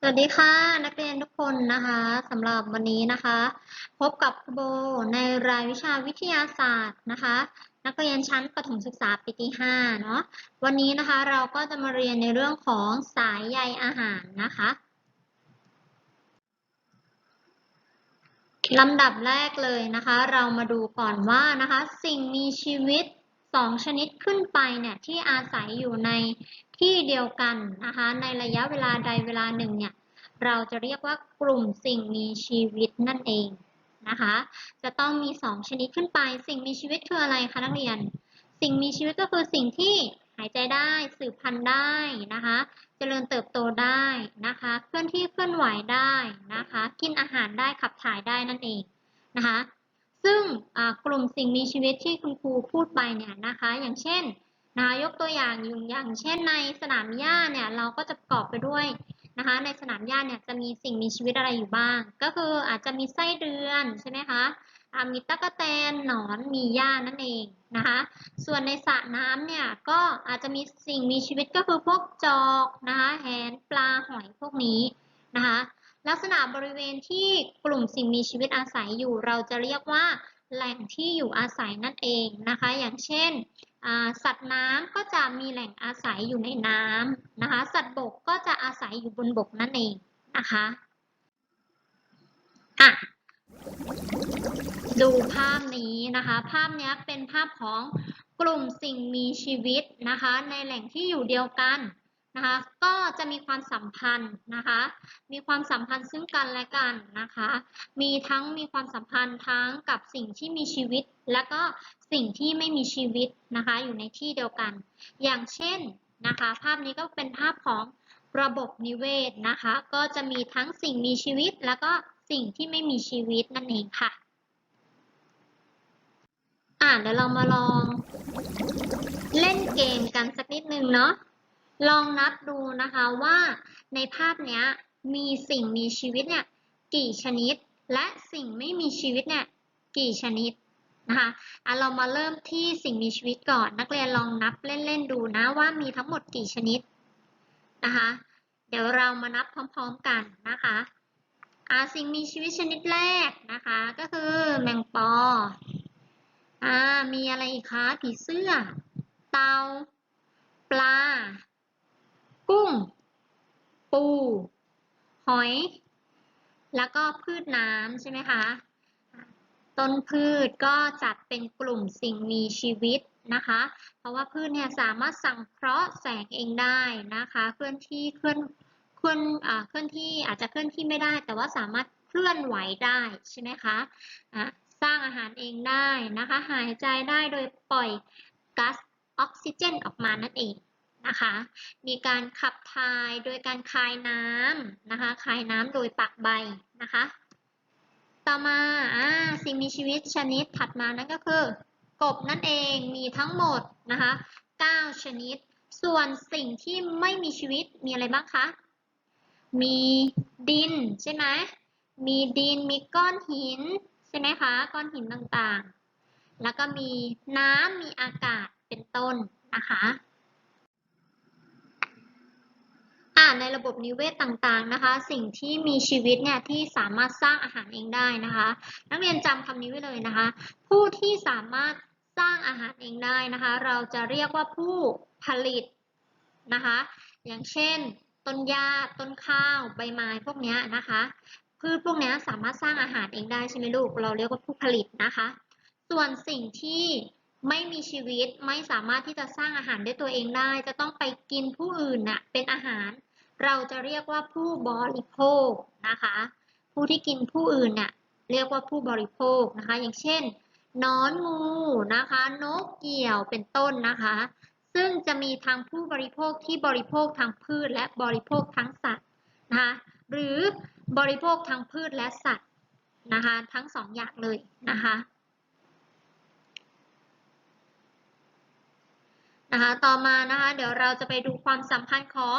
สวัสดีค่ะ นักเรียนทุกคนนะคะสำหรับวันนี้นะคะ พบกับครูโบในรายวิชาวิทยาศาสตร์นะคะ นักเรียนชั้นประถมศึกษาปีที่5เนาะวันนี้นะคะเราก็จะมาเรียนในเรื่องของสายใยอาหารนะคะลำดับแรกเลยนะคะ เรามาดูก่อนว่านะคะ สิ่งมีชีวิตสองชนิดขึ้นไปเนี่ยที่อาศัยอยู่ใน ที่เดียวกันนะคะในระยะเวลาใดเวลาหนึ่งเนี่ยเราจะเรียกว่ากลุ่มสิ่งมีชีวิตนั่นเองนะคะจะต้องมีสองชนิดขึ้นไป สิ่งมีชีวิตคืออะไรคะนักเรียน สิ่งมีชีวิตก็คือสิ่งที่หายใจได้สืบพันธุ์ได้นะคะเจริญเติบโตได้นะคะเคลื่อนที่เคลื่อนไหวได้นะคะกินอาหารได้ขับถ่ายได้นั่นเองนะคะซึ่งกลุ่มสิ่งมีชีวิตที่คุณครูพูดไปเนี่ยนะคะอย่างเช่น นะยกตัวอย่างอย่างเช่นในสนามหญ้าเนี่ยเราก็จะประกอบไปด้วยนะคะในสนามหญ้าเนี่ยจะมีสิ่งมีชีวิตอะไรอยู่บ้าง ก็คืออาจจะมีไส้เดือนใช่ไหมคะมีตะกแตนหนอนมีหญ้านั่นเองนะคะส่วนในสระน้ำเนี่ยก็อาจจะมีสิ่งมีชีวิตก็คือพวกจอกนะคะแหนปลาหอยพวกนี้นะคะลักษณะบริเวณที่กลุ่มสิ่งมีชีวิตอาศัยอยู่ เราจะเรียกว่าแหล่งที่อยู่อาศัยนั่นเองนะคะ อย่างเช่น สัตว์น้ำก็จะมีแหล่งอาศัยอยู่ในน้ำนะคะ สัตว์บกก็จะอาศัยอยู่บนบกนั่นเองนะคะอะดูภาพนี้นะคะ ภาพนี้เป็นภาพของกลุ่มสิ่งมีชีวิตนะคะ ในแหล่งที่อยู่เดียวกันนะคะ ก็จะมีความสัมพันธ์นะคะ มีความสัมพันธ์ซึ่งกันและกันนะคะ มีทั้งมีความสัมพันธ์ทั้งกับสิ่งที่มีชีวิต และก็ สิ่งที่ไม่มีชีวิตนะคะอยู่ในที่เดียวกัน อย่างเช่นนะคะภาพนี้ก็เป็นภาพของระบบนิเวศนะคะ ก็จะมีทั้งสิ่งมีชีวิต แล้วก็สิ่งที่ไม่มีชีวิตนั่นเองค่ะอ่าเดี๋ยวเรามาลอง เล่นเกมกันสักนิดนึงเนาะลองนับดูนะคะว่าในภาพนี้มีสิ่งมีชีวิตเนี่ยกี่ชนิด และสิ่งไม่มีชีวิตเนี่ยกี่ชนิด นะคะอะเรามาเริ่มที่สิ่งมีชีวิตก่อน นักเรียนลองนับเล่นๆดูนะว่ามีทั้งหมดกี่ชนิดนะคะ เดี๋ยวเรามานับพร้อมๆกันนะคะอ่าสิ่งมีชีวิตชนิดแรกนะคะ ก็คือแมงปออ่ามีอะไรอีกคะผีเสื้อ เตา ปลา กุ้ง ปู หอย แล้วก็พืชน้ำใช่ไหมคะ ต้นพืชก็จัดเป็นกลุ่มสิ่งมีชีวิตนะคะ เพราะว่าพืชเนี่ยสามารถสังเคราะห์แสงเองได้นะคะ เคลื่อนที่เคลื่อนเคลื่อนเคลื่อนที่อาจจะเคลื่อนที่ไม่ได้ แต่ว่าสามารถเคลื่อนไหวได้ใช่ไหมคะะสร้างอาหารเองได้นะคะ หายใจได้โดยปล่อยก๊าซออกซิเจนออกมานั่นเองนะคะ มีการขับถ่ายโดยการคายน้ำนะคะ คายน้ำโดยปากใบนะคะ ต่อมาอ่าสิ่งมีชีวิตชนิดถัดมานั่นก็คือกบนั่นเองมีทั้งหมดนะคะ9 ชนิด ส่วนสิ่งที่ไม่มีชีวิตมีอะไรบ้างคะ มีดินใช่ไหมมีดินมีก้อนหินใช่ไหมคะ ก้อนหินต่างๆ แล้วก็มีน้ำมีอากาศเป็นต้นนะคะ ในระบบนิเวศต่างๆนะคะ สิ่งที่มีชีวิตเนี่ยที่สามารถสร้างอาหารเองได้นะคะ นักเรียนจำคำนี้ไว้เลยนะคะ ผู้ที่สามารถสร้างอาหารเองได้นะคะ เราจะเรียกว่าผู้ผลิตนะคะ อย่างเช่น ต้นหญ้าต้นข้าว ใบไม้พวกนี้นะคะ พืชพวกนี้สามารถสร้างอาหารเองได้ใช่ไหมลูก เราเรียกว่าผู้ผลิตนะคะ ส่วนสิ่งที่ไม่มีชีวิตไม่สามารถที่จะสร้างอาหารด้วยตัวเองได้ จะต้องไปกินผู้อื่นน่ะเป็นอาหาร เราจะเรียกว่าผู้บริโภคนะคะ ผู้ที่กินผู้อื่นเนี่ยเรียกว่าผู้บริโภคนะคะ อย่างเช่นนอนงูนะคะ นกเกี่ยวเป็นต้นนะคะ ซึ่งจะมีทางผู้บริโภคที่บริโภคทางพืชและบริโภคทั้งสัตว์นะคะหรือบริโภคทางพืชและสัตว์นะคะทั้งสองอย่างเลยนะคะนะคะต่อมานะคะเดี๋ยวเราจะไปดูความสัมพันธ์ของ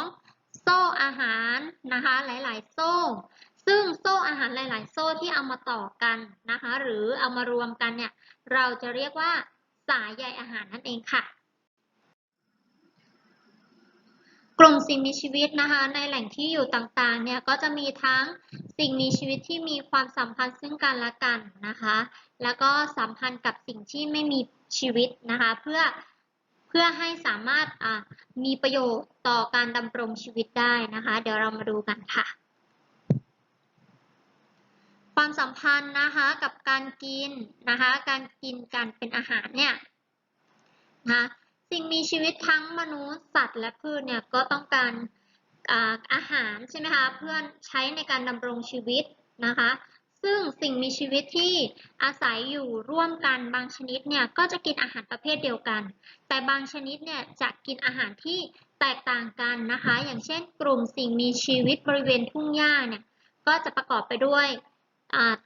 โซ่อาหารนะคะ หลาย ๆ โซ่ ซึ่งโซ่อาหารหลาย ๆ โซ่ที่เอามาต่อกันนะคะ หรือเอามารวมกันเนี่ย เราจะเรียกว่าสายใยอาหารนั่นเองค่ะ กลุ่มสิ่งมีชีวิตนะคะ ในแหล่งที่อยู่ต่าง ๆ เนี่ย ก็จะมีทั้งสิ่งมีชีวิตที่มีความสัมพันธ์ซึ่งกันและกันนะคะ แล้วก็สัมพันธ์กับสิ่งที่ไม่มีชีวิตนะคะ เพื่อ เพื่อให้สามารถมีประโยชน์ต่อการดำรงชีวิตได้นะคะ เดี๋ยวเรามาดูกันค่ะ ความสัมพันธ์นะคะกับการกินนะคะ การกินกันเป็นอาหารเนี่ยนะคะสิ่งมีชีวิตทั้งมนุษย์สัตว์และพืชเนี่ยก็ต้องการอาอาหารใช่ไหมคะเพื่อใช้ในการดำรงชีวิตนะคะ ซึ่งสิ่งมีชีวิตที่อาศัยอยู่ร่วมกันบางชนิดเนี่ยก็จะกินอาหารประเภทเดียวกัน แต่บางชนิดเนี่ยจะกินอาหารที่แตกต่างกันนะคะ อย่างเช่น กลุ่มสิ่งมีชีวิตบริเวณทุ่งหญ้าเนี่ยก็จะประกอบไปด้วย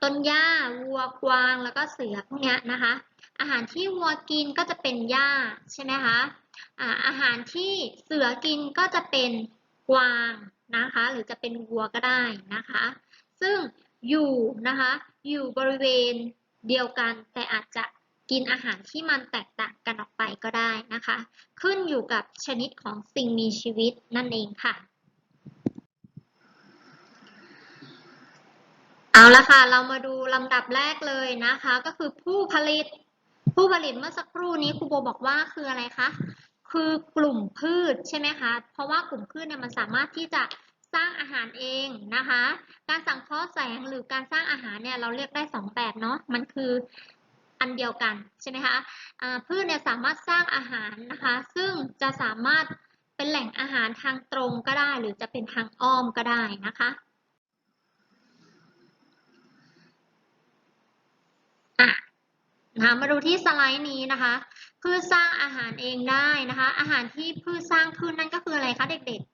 ต้นหญ้าวัวกวางแล้วก็เสือพวกนี้นะคะ อาหารที่วัวกินก็จะเป็นหญ้าใช่ไหมคะอาอาหารที่เสือกินก็จะเป็นกวางนะคะ หรือจะเป็นวัวก็ได้นะคะ ซึ่ง อยู่นะคะ อยู่บริเวณเดียวกัน แต่อาจจะกินอาหารที่มันแตกต่างกันออกไปก็ได้นะคะ ขึ้นอยู่กับชนิดของสิ่งมีชีวิตนั่นเองค่ะ เอาละค่ะ เรามาดูลำดับแรกเลยนะคะ ก็คือผู้ผลิต ผู้ผลิตเมื่อสักครู่นี้ครูโบบอกว่าคืออะไรคะ คือกลุ่มพืชใช่ไหมคะ เพราะว่ากลุ่มพืชเนี่ยมันสามารถที่จะ สร้างอาหารเองนะคะ การสังเคราะห์แสงหรือการสร้างอาหารเนี่ยเราเรียกได้สองแบบเนาะ มันคืออันเดียวกันใช่ไหมคะอ่าพืชเนี่ยสามารถสร้างอาหารนะคะ ซึ่งจะสามารถเป็นแหล่งอาหารทางตรงก็ได้ หรือจะเป็นทางอ้อมก็ได้นะคะนะคะมาดูที่สไลด์นี้นะคะพืชสร้างอาหารเองได้นะคะ อาหารที่พืชสร้างขึ้นนั่นก็คืออะไรคะเด็กๆ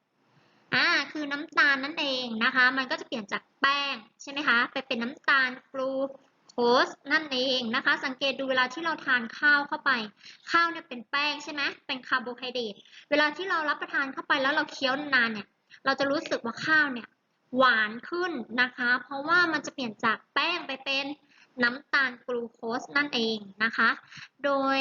อ่าคือน้ำตาลนั่นเองนะคะ มันก็จะเปลี่ยนจากแป้งใช่ไหมคะ ไปเป็นน้ำตาลกลูโคสนั่นเองนะคะ สังเกตดูเวลาที่เราทานข้าวเข้าไป ข้าวเนี่ยเป็นแป้งใช่ไหมเป็นคาร์โบไฮเดรตเวลาที่เรารับประทานเข้าไปแล้วเราเคี้ยวนานเนี่ย เราจะรู้สึกว่าข้าวเนี่ยหวานขึ้นนะคะ เพราะว่ามันจะเปลี่ยนจากแป้งไปเป็นน้ำตาลกลูโคสนั่นเองนะคะ โดย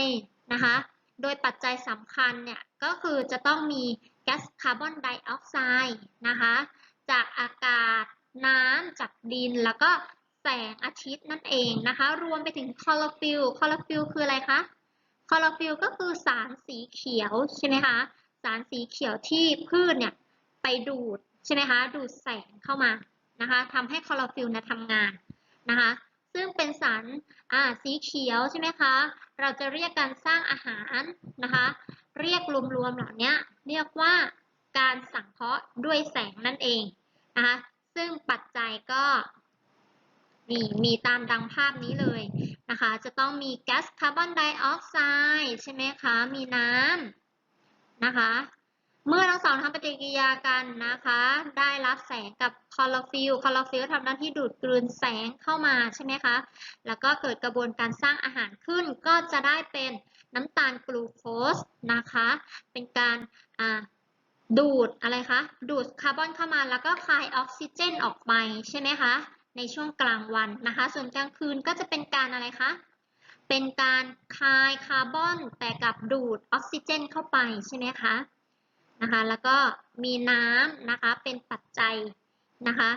นะคะ โดยปัจจัยสำคัญเนี่ยก็คือจะต้องมี ก๊สคาร์บอนไดออกไซด์นะคะ จากอากาศน้ำจากดินแล้วก็แสงอาทิตย์นั่นเองนะคะ รวมไปถึงคลอโรฟิลคลอโรฟิลคืออะไรคะคลอโรฟิลก็คือสารสีเขียวใช่ไหมคะสารสีเขียวที่พืชเนี่ยไปดูดใช่ไหมคะดูดแสงเข้ามานะคะทำให้คลอโรฟิลเนี่ยทำงานนะคะซึ่งเป็นสารอ่าสีเขียวใช่ไหมคะ เราจะเรียกการสร้างอาหารนะคะ เรียกรวมๆเหล่านี้เรียกว่าการสังเคราะห์ด้วยแสงนั่นเองนะคะซึ่งปัจจัยก็นี่มีตามดังภาพนี้เลยนะคะ จะต้องมีแก๊สคาร์บอนไดออกไซด์ใช่ไหมคะ มีน้ำนะคะ เมื่อทั้งสองทำปฏิกิริยากันนะคะ ได้รับแสงกับคลอโรฟิลคลอโรฟิลทำหน้าที่ดูดกลืนแสงเข้ามาใช่ไหมคะ แล้วก็เกิดกระบวนการสร้างอาหารขึ้นก็จะได้เป็น น้ำตาลกลูโคสนะคะ เป็นการดูดอะไรคะ ดูดคาร์บอนเข้ามาแล้วก็คายออกซิเจนออกไปใช่ไหมคะ ในช่วงกลางวันนะคะ ส่วนกลางคืนก็จะเป็นการอะไรคะ เป็นการคายคาร์บอนแต่กับดูดออกซิเจนเข้าไปใช่ไหมคะ นะคะ แล้วก็มีน้ำนะคะเป็นปัจจัยนะคะ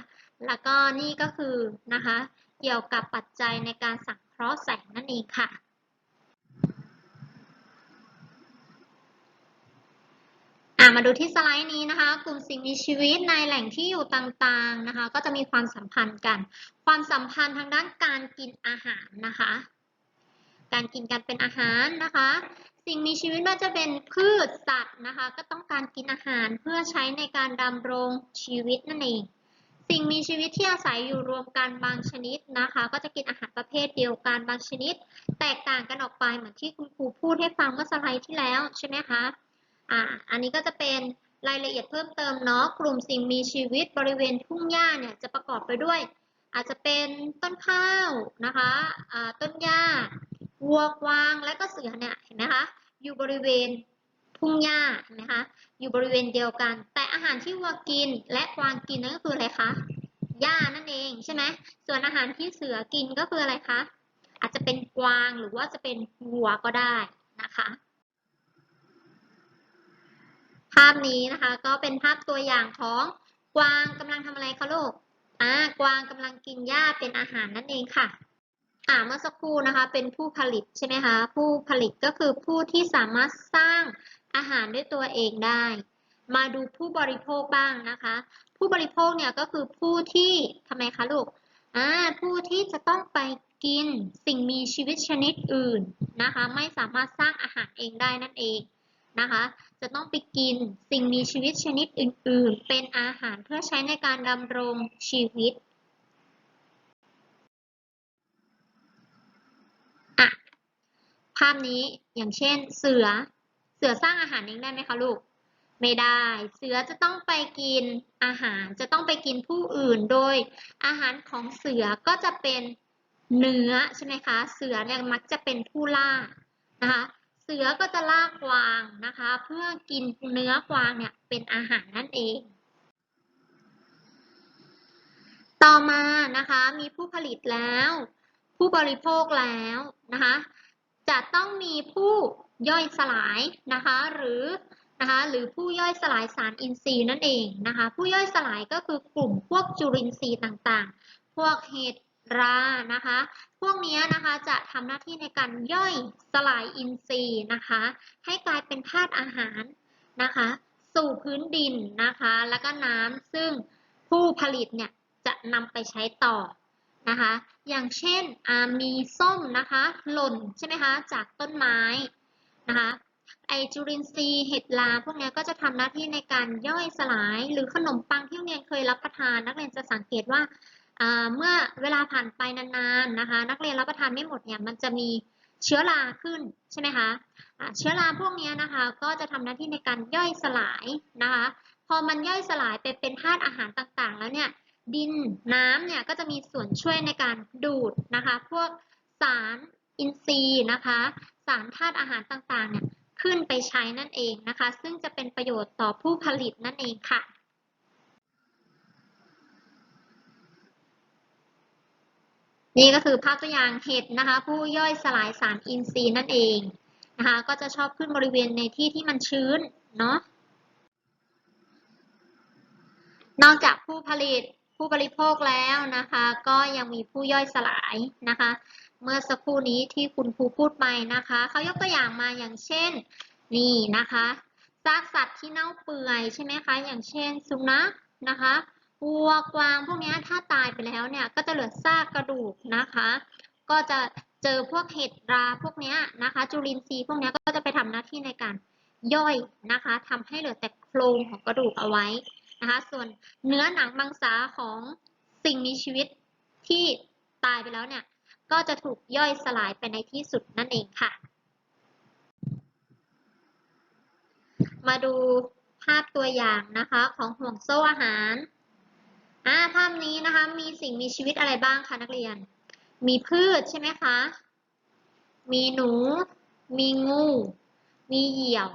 แล้วก็นี่ก็คือนะคะ เกี่ยวกับปัจจัยในการสังเคราะห์แสงนั่นเองค่ะ มาดูที่สไลด์นี้นะคะ กลุ่มสิ่งมีชีวิตในแหล่งที่อยู่ต่างๆนะคะ ก็จะมีความสัมพันธ์กัน ความสัมพันธ์ทางด้านการกินอาหารนะคะ การกินกันเป็นอาหารนะคะ สิ่งมีชีวิตม่ว่าจะเป็นพืชสัตว์นะคะ ก็ต้องการกินอาหารเพื่อใช้ในการดำรงชีวิตนั่นเอง สิ่งมีชีวิตที่อาศัยอยู่รวมกันบางชนิดนะคะ ก็จะกินอาหารประเภทเดียวกันบางชนิด แตกต่างกันออกไปเหมือนที่คุณครูพูดให้ฟังเมื่อสไลด์ที่แล้วใช่ไหมคะ อ่าอันนี้ก็จะเป็นรายละเอียดเพิ่มเติมเนาะกลุ่มสิ่งมีชีวิตบริเวณทุ่งหญ้าเนี่ยจะประกอบไปด้วย อาจจะเป็นต้นข้าวนะคะอ่าต้นหญ้าวัวกวางและก็เสือเนี่ยเห็นไหมคะอยู่บริเวณทุ่งหญ้าเห็นไหมคะอยู่บริเวณเดียวกัน แต่อาหารที่วัวกินและกวางกินนั่นก็คืออะไรคะหญ้านั่นเองใช่ไหมส่วนอาหารที่เสือกินก็คืออะไรคะอาจจะเป็นกวางหรือว่าจะเป็นวัวก็ได้นะคะาพนี้นะคะก็เป็นภาพตัวอย่างของกวางกำลังทำอะไรคะลูกอ่ากวางกำลังกินหญ้าเป็นอาหารนั่นเองค่ะอ่าเมื่อสักครู่นะคะเป็นผู้ผลิตใช่ไหมคะผู้ผลิตก็คือผู้ที่สามารถสร้างอาหารด้วยตัวเองได้ มาดูผู้บริโภคบ้างนะคะ ผู้บริโภคเนี่ยก็คือผู้ที่ทำไมคะลูกอ่าผู้ที่จะต้องไปกินสิ่งมีชีวิตชนิดอื่นนะคะ ไม่สามารถสร้างอาหารเองได้นั่นเอง นะคะ จะต้องไปกินสิ่งมีชีวิตชนิดอื่น ๆ เป็นอาหารเพื่อใช้ในการดำรงชีวิตอะภาพนี้อย่างเช่นเสือเสือสร้างอาหารเองได้ไหมคะลูก ไม่ได้ เสือจะต้องไปกินอาหารจะต้องไปกินผู้อื่นโดย อาหารของเสือก็จะเป็นเนื้อใช่ไหมคะ เสือเนี่ยมักจะเป็นผู้ล่านะคะ สือก็จะล่ากวางนะคะ เพื่อกินเนื้อกวางเนี่ยเป็นอาหารนั่นเอง ต่อมานะคะมีผู้ผลิตแล้ว ผู้บริโภคแล้วนะคะ จะต้องมีผู้ย่อยสลายนะคะหรือนะคะหรือผู้ย่อยสลายสารอินทรีย์นั่นเองนะคะ ผู้ย่อยสลายก็คือกลุ่มพวกจุลินทรีย์ต่างๆ พวกเห็ด รานะคะ พวกนี้นะคะจะทำหน้าที่ในการย่อยสลายอินทรีย์นะคะ ให้กลายเป็นธาตุอาหารนะคะ สู่พื้นดินนะคะ แล้วก็น้ำซึ่งผู้ผลิตเนี่ยจะนำไปใช้ต่อนะคะ อย่างเช่นมีส้มนะคะหล่นใช่ไหมคะจากต้นไม้นะคะไอจุลินทรีย์เห็ดราพวกนี้ก็จะทำหน้าที่ในการย่อยสลาย หรือขนมปังที่นักเรียนเคยรับประทาน นักเรียนจะสังเกตว่า เมื่อเวลาผ่านไปนานๆนะคะ นักเรียนรับประทานไม่หมดเนี่ยมันจะมีเชื้อราขึ้นใช่ไหมคะะเชื้อราพวกนี้นะคะ ก็จะทำหน้าที่ในการย่อยสลายนะคะ พอมันย่อยสลายไปเป็นธาตุอาหารต่างๆ แล้วเนี่ยดินน้ำเนี่ยก็จะมีส่วนช่วยในการดูดนะคะ พวกสารอินทรีย์นะคะ สารธาตุอาหารต่างๆเนี่ยขึ้นไปใช้นั่นเองนะคะ ซึ่งจะเป็นประโยชน์ต่อผู้ผลิตนั่นเองค่ะ นี่ก็คือภาพตัวอย่างเห็ดนะคะ ผู้ย่อยสลายสารอินทรีย์นั่นเองนะคะ ก็จะชอบขึ้นบริเวณในที่ที่มันชื้นเนาะนอกจากผู้ผลิตผู้บริโภคแล้วนะคะ ก็ยังมีผู้ย่อยสลายนะคะ เมื่อสักครู่นี้ที่คุณครูพูดไปนะคะเขายกตัวอย่างมาอย่างเช่น นี่นะคะซากสัตว์ที่เน่าเปื่อยใช่ไหมคะ อย่างเช่นสุนัขนะคะ วัวกวางพวกนี้ถ้าตายไปแล้วเนี่ยก็จะเหลือซากกระดูกนะคะ ก็จะเจอพวกเห็ดราพวกนี้นะคะ จุลินทรีย์พวกนี้ก็จะไปทำหน้าที่ในการย่อยนะคะทำให้เหลือแต่โครงของกระดูกเอาไว้นะคะ ส่วนเนื้อหนังมังสาของสิ่งมีชีวิตที่ตายไปแล้วเนี่ยก็จะถูกย่อยสลายไปในที่สุดนั่นเองค่ะ มาดูภาพตัวอย่างนะคะของห่วงโซ่อาหาร อ่าภาพนี้นะคะมีสิ่งมีชีวิตอะไรบ้างคะนักเรียน มีพืชใช่ไหมคะ มีหนู มีงู มีเหยี่ยว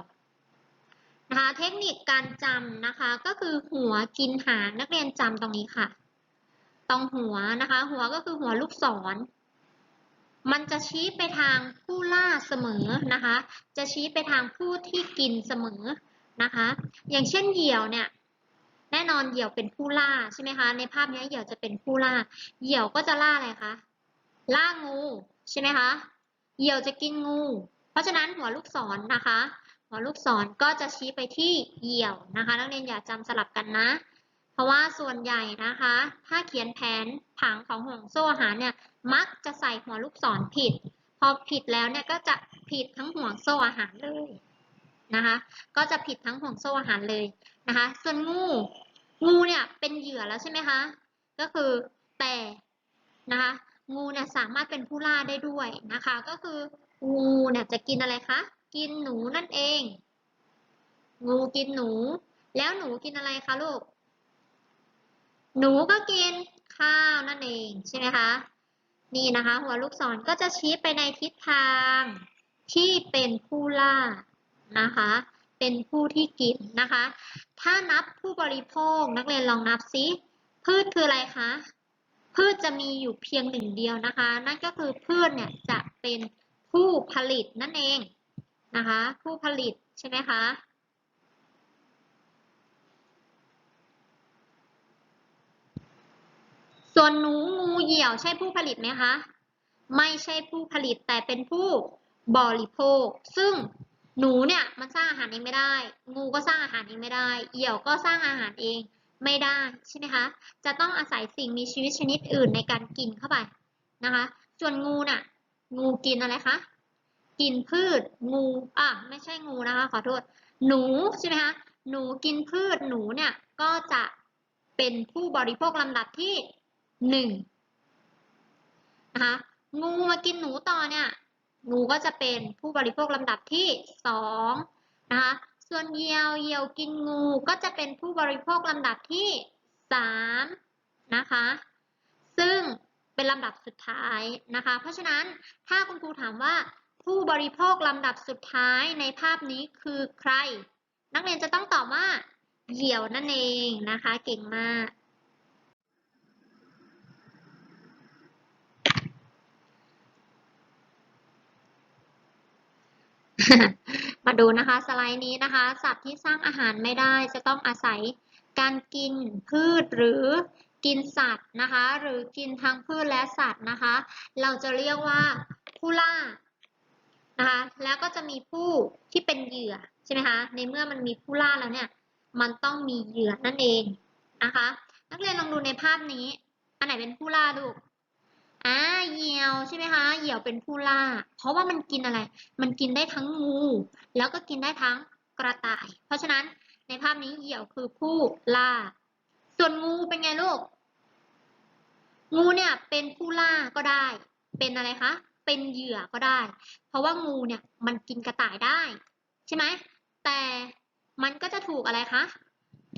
นะคะเทคนิคการจำนะคะก็คือหัวกินหางนักเรียนจำตรงนี้ค่ะ ตรงหัวนะคะ หัวก็คือหัวลูกศร มันจะชี้ไปทางผู้ล่าเสมอนะคะ จะชี้ไปทางผู้ที่กินเสมอนะคะ อย่างเช่นเหยี่ยวเนี่ย แน่นอนเหยี่ยวเป็นผู้ล่าใช่ไหมคะ ในภาพนี้เหยี่ยวจะเป็นผู้ล่า เหยี่ยวก็จะล่าอะไรคะ ล่างูใช่ไหมคะ เหยี่ยวจะกินงู เพราะฉะนั้นหัวลูกศรนนะคะ หัวลูกศรก็จะชี้ไปที่เหยี่ยวนะคะ นักเรียนอย่าจำสลับกันนะ เพราะว่าส่วนใหญ่นะคะ ถ้าเขียนแผนผังของห่วงโซ่อาหารเนี่ย มักจะใส่หัวลูกศรผิด พอผิดแล้วเนี่ยก็จะผิดทั้งห่วงโซ่อาหารเลย นะคะ ก็จะผิดทั้งห่วงโซ่อาหารเลยนะคะ ส่วนงู งูเนี่ยเป็นเหยื่อแล้วใช่ไหมคะ ก็คือแต่นะคะ งูเนี่ยสามารถเป็นผู้ล่าได้ด้วยนะคะ ก็คืองูเนี่ยจะกินอะไรคะ กินหนูนั่นเอง งูกินหนู แล้วหนูกินอะไรคะลูก หนูก็กินข้าวนั่นเองใช่ไหมคะ นี่นะคะ หัวลูกศรก็จะชี้ไปในทิศทางที่เป็นผู้ล่า นะคะ เป็นผู้ที่กินนะคะ ถ้านับผู้บริโภคนักเรียนลองนับซิพืชคืออะไรคะ พืชจะมีอยู่เพียงหนึ่งเดียวนะคะ นั่นก็คือพืชเนี่ยจะเป็นผู้ผลิตนั่นเองนะคะ ผู้ผลิตใช่ไหมคะส่วนหนูงูเหี่ยวใช่ผู้ผลิตไหมคะ ไม่ใช่ผู้ผลิตแต่เป็นผู้บริโภค ซึ่ง หนูเนี่ยมันสร้างอาหารเองไม่ได้ งูก็สร้างอาหารเองไม่ได้ เหยี่ยวก็สร้างอาหารเองไม่ได้ใช่ไหมคะ จะต้องอาศัยสิ่งมีชีวิตชนิดอื่นในการกินเข้าไปนะคะ ส่วนงูน่ะ งูกินอะไรคะ กินพืช งูอะไม่ใช่งูนะคะขอโทษ หนูใช่ไหมคะ หนูกินพืช หนูเนี่ยก็จะเป็นผู้บริโภคลำดับที่หนึ่งนะคะ งูมากินหนูต่อเนี่ย งูก็จะเป็นผู้บริโภคลำดับที่สองนะคะ ส่วนเหยี่ยวเหยี่ยวกินงูก็จะเป็นผู้บริโภคลำดับที่สามนะคะ ซึ่งเป็นลำดับสุดท้ายนะคะ เพราะฉะนั้นถ้าคุณครูถามว่าผู้บริโภคลำดับสุดท้ายในภาพนี้คือใคร นักเรียนจะต้องตอบว่าเหยี่ยวนั่นเองนะคะ เก่งมาก มาดูนะคะสไลด์นี้นะคะ สัตว์ที่สร้างอาหารไม่ได้จะต้องอาศัยการกินพืชหรือกินสัตว์นะคะ หรือกินทั้งพืชและสัตว์นะคะ เราจะเรียกว่าผู้ล่านะคะแล้วก็จะมีผู้ที่เป็นเหยื่อใช่ไหมคะในเมื่อมันมีผู้ล่าแล้วเนี่ย มันต้องมีเหยื่อนั่นเองนะคะ นักเรียนลองดูในภาพนี้ อันไหนเป็นผู้ล่าลูก อ่าเหยี่ยวใช่ไหมคะเหยี่ยวเป็นผู้ล่า เพราะว่ามันกินอะไร มันกินได้ทั้งงู แล้วก็กินได้ทั้งกระต่าย เพราะฉะนั้นในภาพนี้เหยี่ยวคือผู้ล่า ส่วนงูเป็นไงลูก งูเนี่ยเป็นผู้ล่าก็ได้ เป็นอะไรคะ เป็นเหยื่อก็ได้ เพราะว่างูเนี่ยมันกินกระต่ายได้ ใช่ไหม แต่มันก็จะถูกอะไรคะ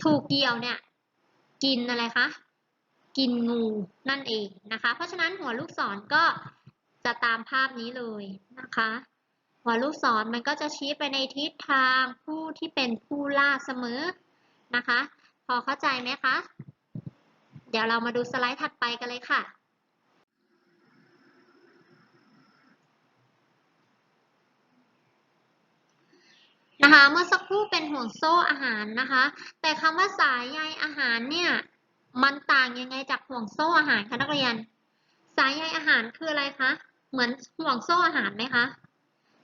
ถูกเหยี่ยวเนี่ย กินอะไรคะ กินงูนั่นเองนะคะ เพราะฉะนั้นหัวลูกศรก็จะตามภาพนี้เลยนะคะ หัวลูกศรมันก็จะชี้ไปในทิศทางผู้ที่เป็นผู้ล่าเสมอนะคะ พอเข้าใจไหมคะ เดี๋ยวเรามาดูสไลด์ถัดไปกันเลยค่ะนะคะเมื่อสักครู่เป็นห่วงโซ่อาหารนะคะ แต่คำว่าสายใยอาหารเนี่ย มันต่างยังไงจากห่วงโซ่อาหารคะนักเรียน สายใยอาหารคืออะไรคะ เหมือนห่วงโซ่อาหารไหมคะ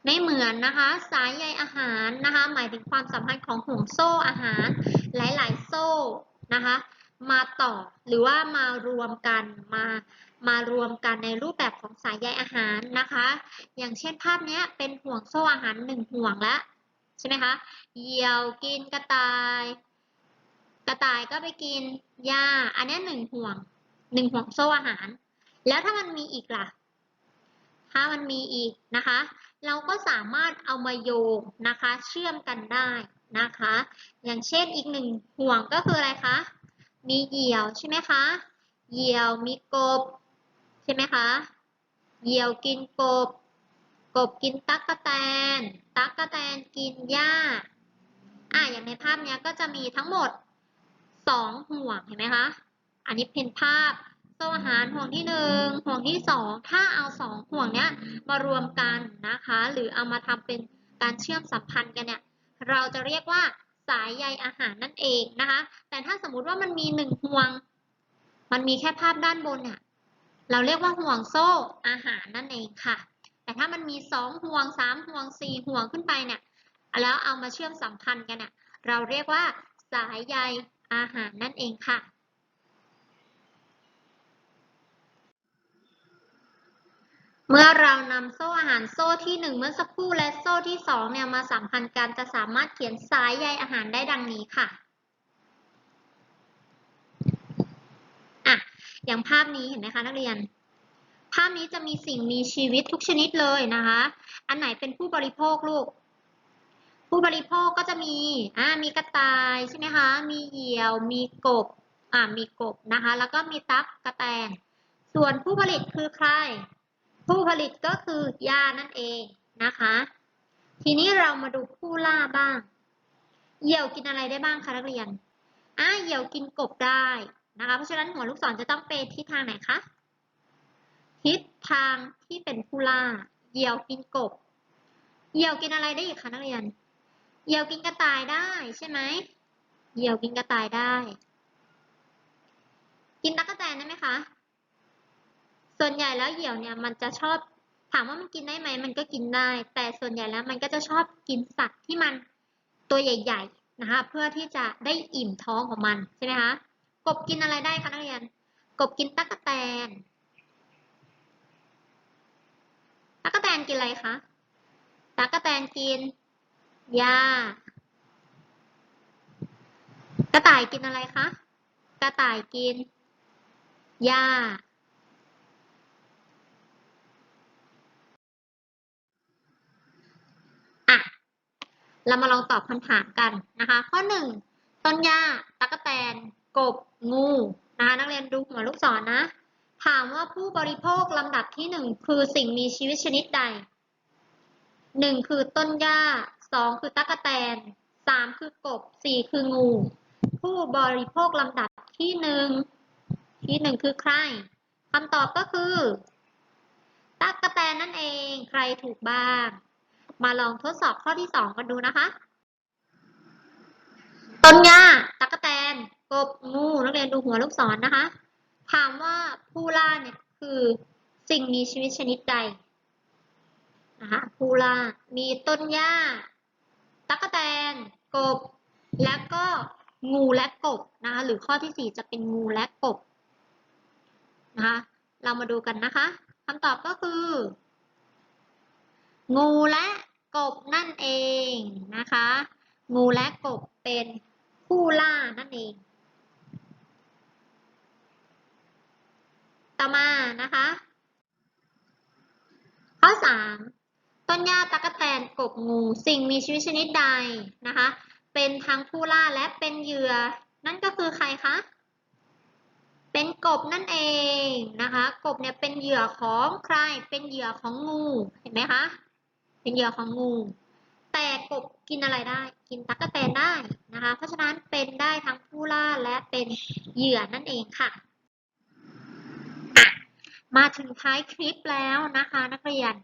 ไม่เหมือนนะคะ สายใยอาหารนะคะ หมายถึงความสัมพันธ์ของห่วงโซ่อาหาร หลาย ๆ โซ่นะคะ มาต่อหรือว่ามารวมกันมามารวมกันในรูปแบบของสายใยอาหารนะคะ อย่างเช่นภาพนี้เป็นห่วงโซ่อาหารหนึ่งห่วงแล้วใช่ไหมคะ เหยี่ยวกินกระต่าย กระต่ายก็ไปกินหญ้า อันนี้หนึ่งห่วงหนึ่งห่วงโซ่อาหาร แล้วถ้ามันมีอีกล่ะ ถ้ามันมีอีกนะคะ เราก็สามารถเอามาโยงนะคะ เชื่อมกันได้นะคะ อย่างเช่นอีกหนึ่งห่วงก็คืออะไรคะ มีเหยี่ยวใช่ไหมคะ เหยี่ยวมีกบใช่ไหมคะ เหยี่ยวกินกบ กบกินตั๊กแตน ตั๊กแตนกินหญ้าอะอย่างในภาพเนี้ยก็จะมีทั้งหมด สองห่วงเห็นไหมคะ อันนี้เป็นภาพโซ่อาหารห่วงที่หนึ่งห่วงที่สองถ้าเอาสองห่วงเนี้ยมารวมกันนะคะ หรือเอามาทำเป็นการเชื่อมสัมพันธ์กันเนี่ย เราจะเรียกว่าสายใยอาหารนั่นเองนะคะ แต่ถ้าสมมุติว่ามันมีหนึ่งห่วง มันมีแค่ภาพด้านบนเนี่ยเราเรียกว่าห่วงโซ่อาหารนั่นเองค่ะ แต่ถ้ามันมีสองห่วงสามห่วงสี่ห่วงขึ้นไปเนี่ย แล้วเอามาเชื่อมสัมพันธ์กันเนี่ย เราเรียกว่าสายใย อาหารนั่นเองค่ะ เมื่อเรานำโซ่อาหารโซ่ที่หนึ่งเมื่อสักครู่และโซ่ที่สองเนี่ยมาสัมพันธ์กันจะสามารถเขียนสายใยอาหารได้ดังนี้ค่ะอะ อย่างภาพนี้เห็นไหมคะนักเรียนภาพนี้จะมีสิ่งมีชีวิตทุกชนิดเลยนะคะ อันไหนเป็นผู้บริโภคลูก ผู้บริโภคก็จะมีอ่ามีกระต่ายใช่ไหมคะ มีเหยี่ยว มีกบอ่ามีกบนะคะ แล้วก็มีตั๊กกระแตน ส่วนผู้ผลิตคือใคร ผู้ผลิตก็คือหญ้านั่นเองนะคะ ทีนี้เรามาดูผู้ล่าบ้าง เหยี่ยวกินอะไรได้บ้างคะนักเรียนอ่าเหยี่ยวกินกบได้นะคะ เพราะฉะนั้นหัวลูกศรจะต้องเป็นทิศทางไหนคะ ทิศทางที่เป็นผู้ล่า เหยี่ยวกินกบ เหยี่ยวกินอะไรได้อีกคะนักเรียน เหยี่ยวกินกระต่ายได้ใช่ไหมเหยี่ยวกินกระต่ายได้ กินตั๊กแตนได้ไหมคะ ส่วนใหญ่แล้วเหยี่ยวเนี่ยมันจะชอบถามว่ามันกินได้ไหมมันก็กินได้ แต่ส่วนใหญ่แล้วมันก็จะชอบกินสัตว์ที่มันตัวใหญ่ ๆนะคะ เพื่อที่จะได้อิ่มท้องของมันใช่ไหมคะกบกินอะไรได้คะนักเรียน กบกินตั๊กแตนตั๊กแตนกินอะไรคะตั๊กแตนกิน หญ้ากระต่ายกินอะไรคะ กระต่ายกินหญ้า อะ เรามาลองตอบคำถามกันนะคะ ข้อหนึ่งต้นหญ้าตั๊กแตน กบ งูนะคะนักเรียนดูหัวลูกศรนนะ ถามว่าผู้บริโภคลำดับที่หนึ่งคือสิ่งมีชีวิตชนิดใดหนึ่งคือต้นหญ้า สองคือตั๊กแตนสามคือกบสี่คืองู ผู้บริโภคลำดับที่หนึ่งที่หนึ่งคือใครคำตอบก็คือตั๊กแตนนั่นเองใครถูกบ้าง มาลองทดสอบข้อที่สองกันดูนะคะ ต้นหญ้าตั๊กแตน กบงูนักเรียนดูหัวลูกศรนนะคะ ถามว่าผู้ล่าเนี่ยคือสิ่งมีชีวิตชนิดใดนะคะผู้ล่ามีต้นหญ้า ตั๊กแตน กบ และก็งูและกบนะคะ หรือข้อที่สี่จะเป็นงูและกบนะคะ เรามาดูกันนะคะคำตอบก็คือ งูและกบนั่นเองนะคะ งูและกบเป็นผู้ล่านั่นเอง ต่อมานะคะ ข้อ 3 ต้นหญ้าตะกแตนกบงู สิ่งมีชีวิตชนิดใดนะคะ เป็นทั้งผู้ล่าและเป็นเหยื่อ นั่นก็คือใครคะ เป็นกบนั่นเองนะคะ กบเนี่ยเป็นเหยื่อของใคร เป็นเหยื่อของงูเห็นไหมคะ เป็นเหยื่อของงู แต่กบกินอะไรได้ กินตั๊กแตนได้นะคะ เพราะฉะนั้นเป็นได้ทั้งผู้ล่าและเป็นเหยื่อนั่นเองค่ะ มาถึงท้ายคลิปแล้วนะคะ นักเรียน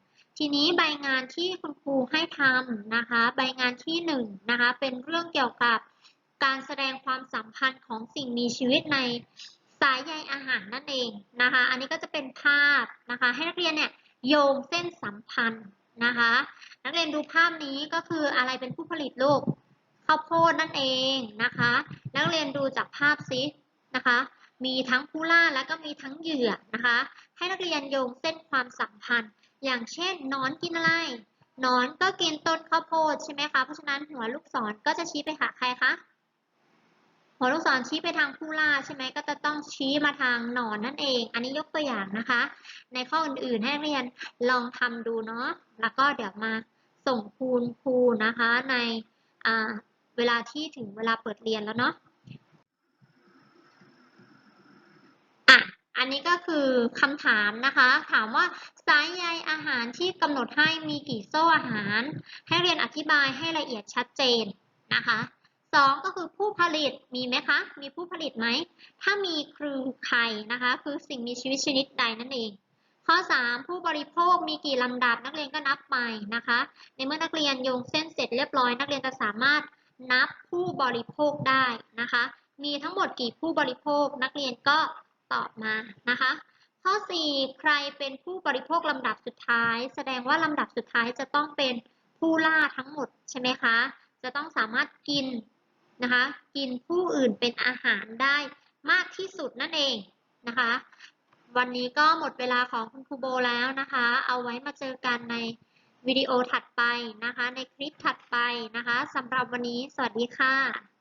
ทีนี้ใบงานที่คุณครูให้ทำนะคะ ใบงานที่หนึ่งนะคะ เป็นเรื่องเกี่ยวกับการแสดงความสัมพันธ์ของสิ่งมีชีวิตในสายใยอาหารนั่นเองนะคะ อันนี้ก็จะเป็นภาพนะคะ ให้นักเรียนเนี่ยโยงเส้นสัมพันธ์นะคะ นักเรียนดูภาพนี้ก็คืออะไรเป็นผู้ผลิตลูกข้าวโพดนั่นเองนะคะ นักเรียนดูจากภาพซินะคะ มีทั้งผู้ล่าและก็มีทั้งเหยื่อนะคะ ให้นักเรียนโยงเส้นความสัมพันธ์ อย่างเช่นนอนกินอะไรนอนก็กินต้นข้าวโพดใช่ไหมคะ เพราะฉะนั้นหัวลูกศรก็จะชี้ไปหาใครคะ หัวลูกศรชี้ไปทางผู้ล่าใช่ไหมก็จะต้องชี้มาทางหนอนนั่นเอง อันนี้ยกตัวอย่างนะคะ ในข้ออื่นๆให้เรียนลองทำดูเนาะ แล้วก็เดี๋ยวมาส่งคูณครูนะคะในเวลาที่ถึงเวลาเปิดเรียนแล้วเนาะ อันนี้ก็คือคำถามนะคะ ถามว่าสายใยอาหารที่กำหนดให้มีกี่โซ่อาหาร ให้เรียนอธิบายให้ละเอียดชัดเจนนะคะสองก็คือผู้ผลิตมีไหมคะ มีผู้ผลิตไหม ถ้ามีคือใครนะคะ คือสิ่งมีชีวิตชนิดใดนั่นเอง ข้อ 3 ผู้บริโภคมีกี่ลำดับนักเรียนก็นับไปนะคะ ในเมื่อนักเรียนโยงเส้นเสร็จเรียบร้อยนักเรียนจะสามารถนับผู้บริโภคได้นะคะ มีทั้งหมดกี่ผู้บริโภคนักเรียนก็ ตอบมานะคะ ข้อ 4 ใครเป็นผู้บริโภคลำดับสุดท้าย แสดงว่าลำดับสุดท้ายจะต้องเป็นผู้ล่าทั้งหมดใช่ไหมคะ จะต้องสามารถกินนะคะ กินผู้อื่นเป็นอาหารได้มากที่สุดนั่นเองนะคะ วันนี้ก็หมดเวลาของคุณครูโบแล้วนะคะ เอาไว้มาเจอกันในวิดีโอถัดไปนะคะ ในคลิปถัดไปนะคะสำหรับวันนี้สวัสดีค่ะ